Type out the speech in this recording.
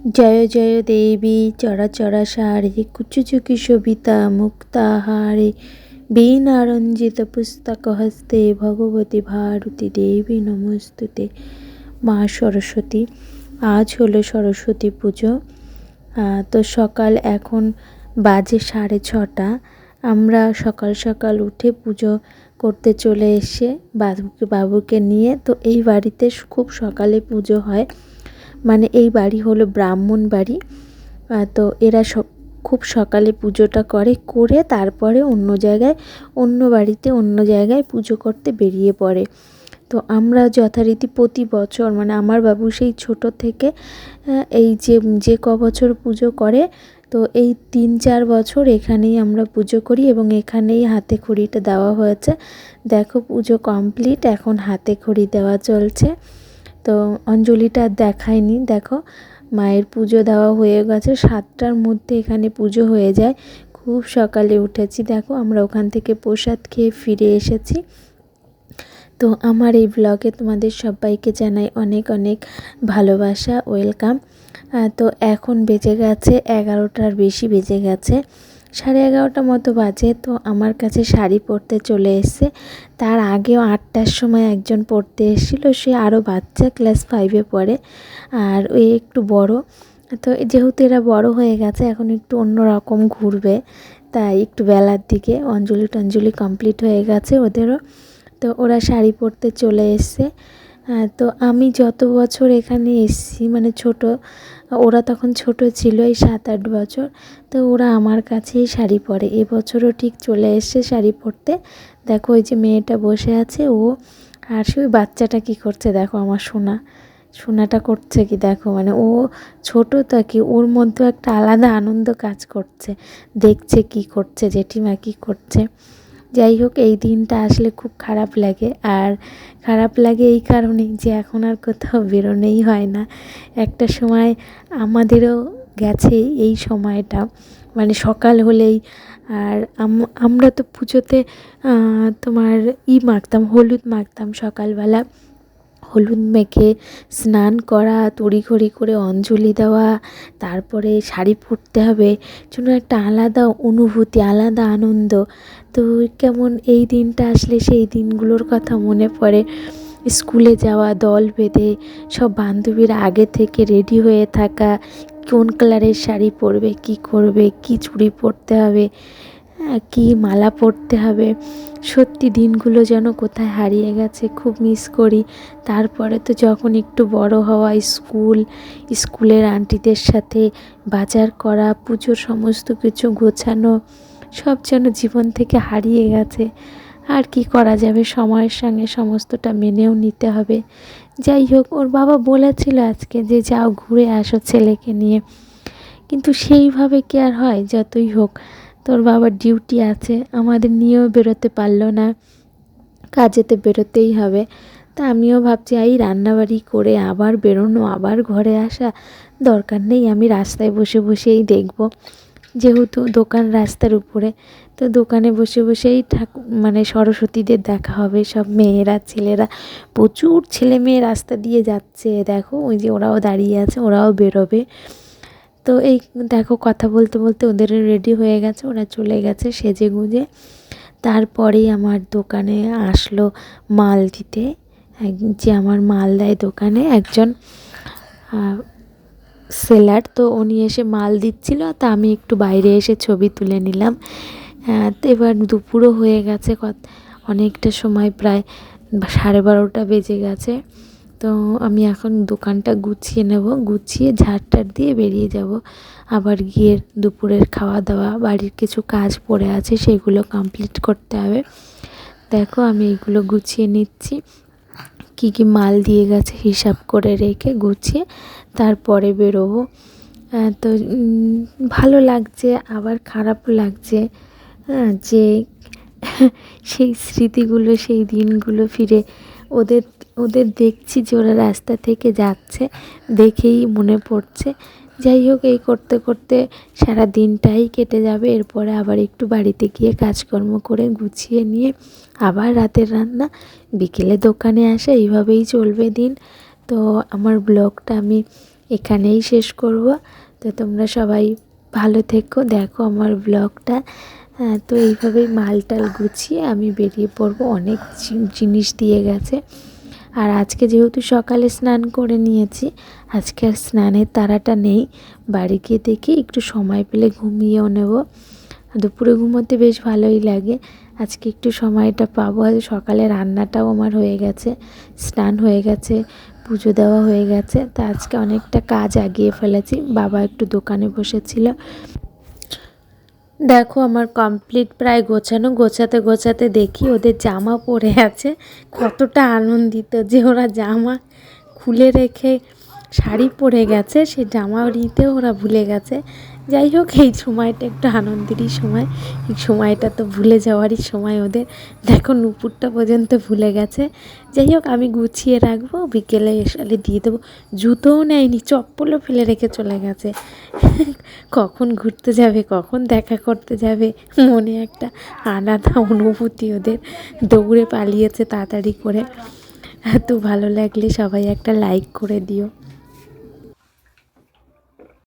জয় জয় দেবী চরাচরা সারে, কুচুচুকি সবিতা মুক্তাহারে বীণারঞ্জিত পুস্তক হস্তে ভগবতী ভারতী দেবী নমস্তুতে। মা সরস্বতী, আজ হলো সরস্বতী পুজো। তো সকাল এখন বাজে সাড়ে ছটা। আমরা সকাল সকাল উঠে পুজো করতে চলে এসে বাবুকে বাবুকে নিয়ে তো এই বাড়িতে খুব সকালে পুজো হয়। মানে এই বাড়ি হলো ব্রাহ্মণ বাড়ি। তো এরা খুব সকালে পুজোটা করে করে তারপরে অন্য জায়গায়, অন্য বাড়িতে অন্য জায়গায় পুজো করতে বেরিয়ে পড়ে। তো আমরা যথারীতি প্রতি বছর মানে আমার বাবু সেই ছোট থেকে এই যে যে ক বছর পুজো করে, তো এই তিন চার বছর এখানেই আমরা পুজো করি এবং এখানেই হাতে খড়িটা দেওয়া হয়েছে। দেখো পুজো কমপ্লিট, এখন হাতে খড়ি দেওয়া চলছে। তো অঞ্জলিটা দেখায়নি, দেখো। মায়ের পুজো দেওয়া হয়ে গেছে, সাতটার মধ্যে এখানে পুজো হয়ে যায়। খুব সকালে উঠেছি, দেখো, আমরা ওখান থেকে প্রসাদ খেয়ে ফিরে এসেছি। তো আমার এই ব্লগে তোমাদের সবাইকে জানাই অনেক অনেক ভালোবাসা, ওয়েলকাম। তো এখন বেজে গেছে, এগারোটার বেশি বেজে গেছে। সাড়ে এগারোটা মতো বাজে, তো আমার কাছে শাড়ি পরতে চলে এসছে। তার আগেও আটটার সময় একজন পড়তে এসেছিল, সে আরও বাচ্চা ক্লাস ফাইভে পড়ে, আর ওই একটু বড়। তো যেহেতু এরা বড় হয়ে গেছে, এখন একটু অন্য রকম ঘুরবে, তাই একটু বেলার দিকে অঞ্জলি টঞ্জলি কমপ্লিট হয়ে গেছে ওদেরও। তো ওরা শাড়ি পরতে চলে এসছে। তো আমি যত বছর এখানে এসছি মানে ছোট ওরা তখন ছোট ছিল, এই সাত আট বছর। তো ওরা আমার কাছেই শাড়ি পরে। এবছরও ঠিক চলে এসছে শাড়ি পরতে। দেখো, ওই যে মেয়েটা বসে আছে, ও আর সে ওই বাচ্চাটা কী করছে দেখো আমার সোনা। সোনাটা করছে কি দেখো মানে ও ছোট তা কি, ওর মধ্যেও একটা আলাদা আনন্দ কাজ করছে। দেখছে কি করছে, জেঠিমা কী করছে। যাই হোক, এই দিনটা আসলে খুব খারাপ লাগে। আর খারাপ লাগে এই কারণে যে এখন আর কোথাও বেরোনোই হয় না। একটা সময় আমাদেরও গেছে এই সময়টা। মানে সকাল হলেই। আর আমরা তো পুজোতে তোমার ই মাখতাম, হলুদ মাখতাম সকালবেলা। হলুদ মেখে স্নান করা, তড়িঘড়ি করে অঞ্জলি দেওয়া, তারপরে শাড়ি পরতে হবে। জন্য একটা আলাদা অনুভূতি, আলাদা আনন্দ। তো কেমন এই দিনটা আসলে সেই দিনগুলোর কথা মনে পড়ে। স্কুলে যাওয়া, দল বেঁধে, সব বান্ধবীরা আগে থেকে রেডি হয়ে থাকা, কোন কালারের শাড়ি পরবে, কি করবে, কি চুড়ি পরতে হবে হ্যাঁ, কি মালা পরতে হবে? সত্যি দিনগুলো যেন কোথায় হারিয়ে গেছে খুব মিস করি। তারপরে তো যখন একটু বড় হওয়া স্কুল স্কুলের আন্টিদের সাথে বাজার করা পুজোর সমস্ত কিছু গোছানো সব যেন জীবন থেকে হারিয়ে গেছে। আর কি করা যাবে? সময়ের সঙ্গে সমস্তটা মেনেও নিতে হবে। যাই হোক ওর বাবা বলেছিল আজকে যে যাও ঘুরে আসো ছেলেকে নিয়ে। কিন্তু সেইভাবে কি আর হয় যতই হোক। তোর বাবার ডিউটি আছে, আমাদের নিয়েও বেরোতে পারল না, কাজেতে বেরোতেই হবে। তা আমিও ভাবছি এই রান্নাবাড়ি করে আবার বেরোনো, আবার ঘরে আসা, দরকার নেই, আমি রাস্তায় বসে বসেই দেখব। যেহেতু দোকান রাস্তার উপরে, তো দোকানে বসে বসেই ঠাকুর মানে সরস্বতীদের দেখা হবে, সব মেয়েরা, ছেলেরা, প্রচুর ছেলে মেয়ে রাস্তা দিয়ে যাচ্ছে। দেখো, ওই যে ওরাও দাঁড়িয়ে আছে, ওরাও বেরোবে। তো এই দেখো কথা বলতে বলতে ওদের রেডি হয়ে গেছে, ওরা চলে গেছে সেজে গুঁজে তারপরেই আমার দোকানে আসলো মাল দিতে। যে আমার মাল দেয় দোকানে একজন সেলার তো উনি এসে মাল দিচ্ছিল, তা আমি একটু বাইরে এসে ছবি তুলে নিলাম। তো এবার দুপুরও হয়ে গেছে অনেকটা সময় প্রায় সাড়ে বারোটা বেজে গেছে। তো আমি এখন দোকানটা গুছিয়ে নেব। গুছিয়ে ঝাড়টার দিয়ে বেরিয়ে যাব। আবার গিয়ে দুপুরের খাওয়া দাওয়া বাড়ির কিছু কাজ পড়ে আছে সেগুলো কমপ্লিট করতে হবে। দেখো আমি এইগুলো গুছিয়ে নিচ্ছি। কী কী মাল দিয়ে গেছে হিসাব করে রেখে গুছিয়ে তারপরে বেরোবো। তো ভালো লাগছে, আবার খারাপও লাগছে। যে সেই স্মৃতিগুলো, সেই দিনগুলো ফিরে ওদের ওদের দেখছি যে ওরা রাস্তা থেকে যাচ্ছে, দেখেই মনে পড়ছে। যাই হোক, এই করতে করতে সারা দিনটাই কেটে যাবে। এরপরে আবার একটু বাড়িতে গিয়ে কাজকর্ম করে গুছিয়ে নিয়ে আবার রাতের রান্না, বিকেলে দোকানে আসে, এইভাবেই চলবে দিন। তো আমার ব্লগটা আমি এখানেই শেষ করব। তো তোমরা সবাই ভালো থেকো। দেখো আমার ব্লগটা। হ্যাঁ, তো এইভাবেই মালটাল গুছিয়ে আমি বেরিয়ে পড়ব। অনেক জিনিস দিয়ে গেছে। আর আজকে যেহেতু সকালে স্নান করে নিয়েছি আজকে আর স্নানের তাড়াটা নেই। বাড়ি গিয়ে দেখি একটু সময় পেলে ঘুমিয়েও নেব। দুপুরে ঘুমোতে বেশ ভালোই লাগে। আজকে একটু সময়টা পাবো। আজ সকালে রান্নাটাও আমার হয়ে গেছে স্নান হয়ে গেছে পুজো দেওয়া হয়ে গেছে। তা আজকে অনেকটা কাজ আগিয়ে ফেলেছি। বাবা একটু দোকানে বসেছিল। দেখো আমার কমপ্লিট প্রায় গোছানো, গোছাতে গোছাতে দেখি ওদের জামা পরে আছে। কতটা আনন্দিত যে ওরা জামা খুলে রেখে শাড়ি পরে গেছে, সে জামা নিতে ওরা ভুলে গেছে। যাই হোক, এই সময়টা একটু আনন্দেরই সময়। এই সময়টা তো ভুলে যাওয়ারই সময় ওদের। দেখো, নুপুরটা পর্যন্ত ভুলে গেছে। যাই হোক, আমি গুছিয়ে রাখব, বিকেলে এসে দিয়ে দেবো। জুতোও নেয়নি, চপ্পলও ফেলে রেখে চলে গেছে। কখন ঘুরতে যাবে, কখন দেখা করতে যাবে, মনে একটা আলাদা অনুভূতি ওদের। দৌড়ে পালিয়েছে তাড়াতাড়ি করে। তো ভালো লাগলে সবাই একটা লাইক করে দিও।